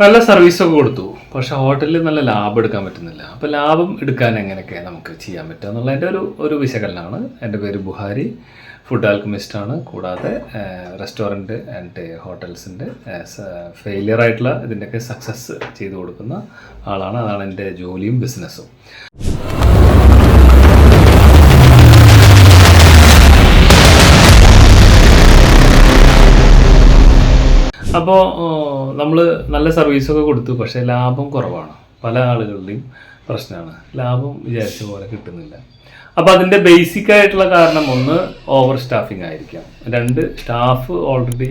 നല്ല സർവീസൊക്കെ കൊടുത്തു. പക്ഷെ ഹോട്ടലിൽ നല്ല ലാഭം എടുക്കാൻ പറ്റുന്നില്ല. അപ്പോൾ ലാഭം എടുക്കാൻ എങ്ങനെയൊക്കെ നമുക്ക് ചെയ്യാൻ പറ്റുക എന്നുള്ളതിന്റെ ഒരു ഒരു വിശകലനമാണ്. എന്റെ പേര് ബുഹാരി. ഫുഡ് ആൽക്കമിസ്റ്റ് ആണ്. കൂടാതെ റെസ്റ്റോറന്റ് ആൻഡ് ഹോട്ടൽസിന്റെ ഫെയിലിയർ ആയിട്ടുള്ള ഇതിന്റെയൊക്കെ സക്സസ് ചെയ്തു കൊടുക്കുന്ന ആളാണ്. അതാണ് എന്റെ ജോലിയും ബിസിനസ്സും അപ്പോൾ നമ്മൾ നല്ല സർവീസൊക്കെ കൊടുത്തു പക്ഷേ ലാഭം കുറവാണ്. പല ആളുകളുടെയും പ്രശ്നമാണ് ലാഭം വിചാരിച്ച പോലെ കിട്ടുന്നില്ല. അപ്പോൾ അതിന്റെ ബേസിക് ആയിട്ടുള്ള കാരണം ഒന്ന് ഓവർ സ്റ്റാഫിംഗ് ആയിരിക്കാം. രണ്ട് സ്റ്റാഫ് ഓൾറെഡി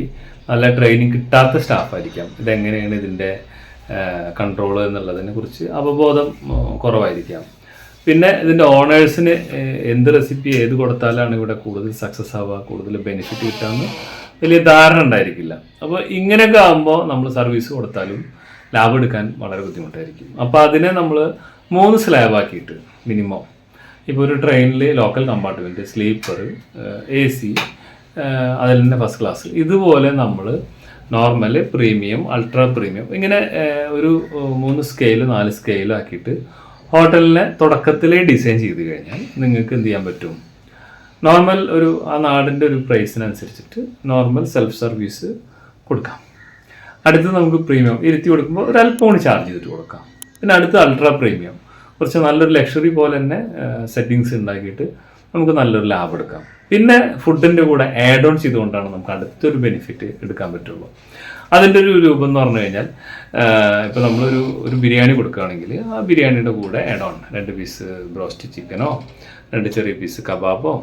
നല്ല ട്രെയിനിങ് കിട്ടാത്ത സ്റ്റാഫായിരിക്കാം ഇതെങ്ങനെയാണ് ഇതിന്റെ കൺട്രോൾ എന്നുള്ളതിനെ കുറിച്ച് അവബോധം കുറവായിരിക്കാം. പിന്നെ ഇതിന്റെ ഓണേഴ്സിന് എന്ത് റെസിപ്പി ഏത് കൊടുത്താലാണ് ഇവിടെ കൂടുതൽ സക്സസ് ആവുക കൂടുതൽ ബെനിഫിറ്റ് കിട്ടാമെന്ന് വലിയ ധാരണ ഉണ്ടായിരിക്കില്ല. അപ്പോൾ ഇങ്ങനെയൊക്കെ ആകുമ്പോൾ നമ്മൾ സർവീസ് കൊടുത്താലും ലാഭം എടുക്കാൻ വളരെ ബുദ്ധിമുട്ടായിരിക്കും. അപ്പോൾ അതിനെ നമ്മൾ മൂന്ന് സ്ലാബ് ആക്കിയിട്ട് മിനിമം ഇപ്പോൾ ഒരു ട്രെയിനിൽ local compartment sleeper A C അതിൽ തന്നെ ഫസ്റ്റ് ക്ലാസ് ഇതുപോലെ നമ്മൾ നോർമൽ പ്രീമിയം അൾട്രാ പ്രീമിയം ഇങ്ങനെ ഒരു മൂന്ന് സ്കെയിൽ നാല് സ്കെയിലും ആക്കിയിട്ട് ഹോട്ടലിനെ തുടക്കത്തിലേ ഡിസൈൻ ചെയ്ത് കഴിഞ്ഞാൽ നിങ്ങൾക്ക് എന്ത് ചെയ്യാൻ പറ്റും? നോർമൽ ഒരു ആ നാടിന്റെ ഒരു പ്രൈസിനനുസരിച്ചിട്ട് നോർമൽ സെൽഫ് സർവീസ് കൊടുക്കാം. അടുത്തത് നമുക്ക് പ്രീമിയം ഇരുത്തി കൊടുക്കുമ്പോൾ ഒരു അല്പം കൂടി ചാർജ് ചെയ്തിട്ട് കൊടുക്കാം. പിന്നെ അടുത്ത് അൾട്രാ പ്രീമിയം കുറച്ച് നല്ലൊരു ലക്ഷറി പോലെ തന്നെ സെറ്റിങ്സ് ഉണ്ടാക്കിയിട്ട് നമുക്ക് നല്ലൊരു ലാഭം എടുക്കാം. പിന്നെ ഫുഡിന്റെ കൂടെ ആഡ് ഓൺ ചെയ്തുകൊണ്ടാണ് നമുക്ക് അടുത്തൊരു ബെനിഫിറ്റ് എടുക്കാൻ പറ്റുള്ളൂ. അതിന്റെ ഒരു രൂപം എന്ന് പറഞ്ഞു കഴിഞ്ഞാൽ ഇപ്പോൾ നമ്മളൊരു ഒരു ബിരിയാണി കൊടുക്കുകയാണെങ്കിൽ ആ ബിരിയാണിയുടെ കൂടെ ആഡ് ഓൺ രണ്ട് പീസ് ബ്രോസ്റ്റ് ചിക്കനോ രണ്ട് ചെറിയ പീസ് കബാബോ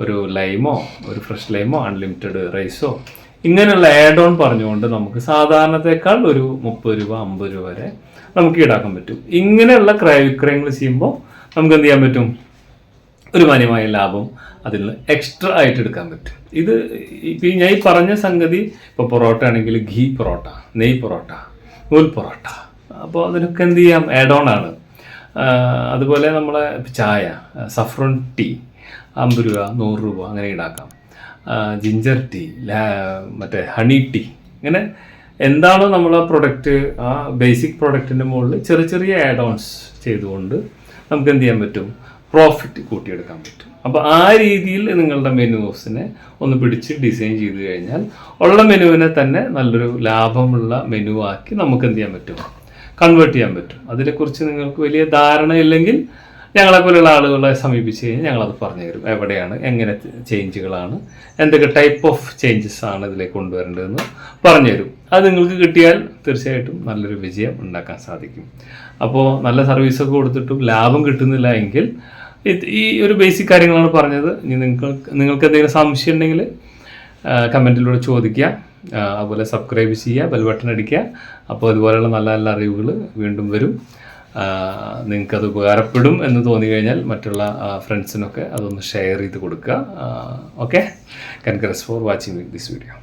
ഒരു ലൈമോ ഒരു ഫ്രഷ് ലൈമോ അൺലിമിറ്റഡ് റൈസോ ഇങ്ങനെയുള്ള ആഡ് ഓൺ പറഞ്ഞുകൊണ്ട് നമുക്ക് സാധാരണത്തെക്കാൾ ഒരു മുപ്പത് രൂപ അമ്പത് രൂപ വരെ നമുക്ക് ഈടാക്കാൻ പറ്റും. ഇങ്ങനെയുള്ള ക്രയവിക്രയങ്ങൾ ചെയ്യുമ്പോൾ നമുക്ക് എന്ത് ചെയ്യാൻ പറ്റും? ഒരു മാന്യമായ ലാഭം അതിൽ നിന്ന് എക്സ്ട്രാ ആയിട്ട് എടുക്കാൻ പറ്റും. ഇത് ഇപ്പം ഞാൻ ഈ പറഞ്ഞ സംഗതി ഇപ്പോൾ പൊറോട്ട ആണെങ്കിൽ ഘീ പൊറോട്ട നെയ് പൊറോട്ട നൂൽ പൊറോട്ട. അപ്പോൾ അതിനൊക്കെ എന്ത് ചെയ്യാം? ആഡ് ഓൺ ആണ്. അതുപോലെ നമ്മളെ ചായ സഫ്രോൺ ടീ അമ്പത് രൂപ നൂറ് രൂപ അങ്ങനെ ഈടാക്കാം. ജിഞ്ചർ ടീ മറ്റേ ഹണി ടീ ഇങ്ങനെ എന്താണോ നമ്മൾ ആ പ്രൊഡക്റ്റ് ആ ബേസിക് പ്രൊഡക്റ്റിന്റെ മുകളിൽ ചെറിയ ചെറിയ ആഡ് ഓൺസ് ചെയ്തുകൊണ്ട് നമുക്ക് എന്ത് ചെയ്യാൻ പറ്റും? പ്രോഫിറ്റ് കൂട്ടിയെടുക്കാൻ പറ്റും. അപ്പോൾ ആ രീതിയിൽ നിങ്ങളുടെ മെനുസിനെ ഒന്ന് പിടിച്ച് ഡിസൈൻ ചെയ്ത് കഴിഞ്ഞാൽ ഉള്ള മെനുവിനെ തന്നെ നല്ലൊരു ലാഭമുള്ള മെനു ആക്കി നമുക്ക് എന്ത് ചെയ്യാൻ പറ്റും? കൺവേർട്ട് ചെയ്യാൻ പറ്റും. അതിനെക്കുറിച്ച് നിങ്ങൾക്ക് വലിയ ധാരണയില്ലെങ്കിൽ ഞങ്ങളെ പോലെയുള്ള ആളുകളെ സമീപിച്ച് കഴിഞ്ഞാൽ ഞങ്ങളത് പറഞ്ഞു തരും. എവിടെയാണ് എങ്ങനെ ചേഞ്ചുകളാണ് എന്തൊക്കെ ടൈപ്പ് ഓഫ് ചേഞ്ചസ് ആണ് ഇതിലേക്ക് കൊണ്ടുവരേണ്ടതെന്ന് പറഞ്ഞു തരും. അത് നിങ്ങൾക്ക് കിട്ടിയാൽ തീർച്ചയായിട്ടും നല്ലൊരു വിജയം ഉണ്ടാക്കാൻ സാധിക്കും. അപ്പോൾ നല്ല സർവീസൊക്കെ കൊടുത്തിട്ടും ലാഭം കിട്ടുന്നില്ല എങ്കിൽ ഈ ഒരു ബേസിക് കാര്യങ്ങളാണ് പറഞ്ഞത്. ഇനി നിങ്ങൾക്ക് നിങ്ങൾക്ക് എന്തെങ്കിലും സംശയം ഉണ്ടെങ്കിൽ കമന്റിലൂടെ ചോദിക്കുക. അതുപോലെ സബ്സ്ക്രൈബ് ചെയ്യുക ബെൽ ബട്ടൺ അടിക്കുക. അപ്പോൾ ഇതുപോലെയുള്ള നല്ല നല്ല അറിവുകൾ വീണ്ടും വരും. നിങ്ങൾക്കത് ഉപകാരപ്പെടും എന്ന് തോന്നി കഴിഞ്ഞാൽ മറ്റുള്ള ഫ്രണ്ട്സിനൊക്കെ അതൊന്ന് ഷെയർ ചെയ്ത് കൊടുക്കുക. Okay congrats for watching this video